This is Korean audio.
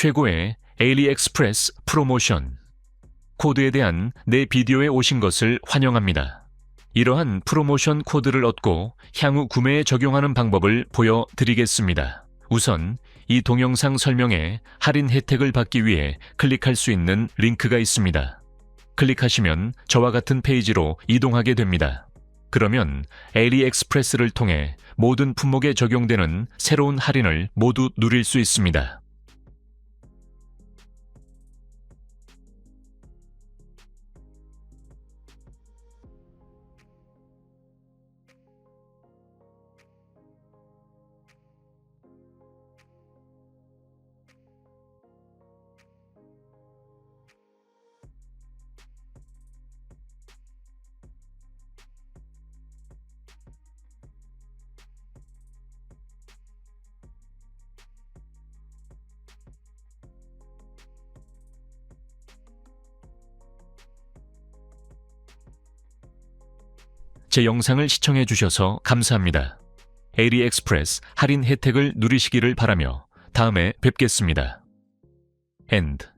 최고의 에일리엑스프레스 프로모션. 코드에 대한 내 비디오에 오신 것을 환영합니다. 이러한 프로모션 코드를 얻고 향후 구매에 적용하는 방법을 보여드리겠습니다. 우선 이 동영상 설명에 할인 혜택을 받기 위해 클릭할 수 있는 링크가 있습니다. 클릭하시면 저와 같은 페이지로 이동하게 됩니다. 그러면 에리엑스프레스를 통해 모든 품목에 적용되는 새로운 할인을 모두 누릴 수 있습니다. 제 영상을 시청해 주셔서 감사합니다. 에리 엑스프레스 할인 혜택을 누리시기를 바라며 다음에 뵙겠습니다. 엔드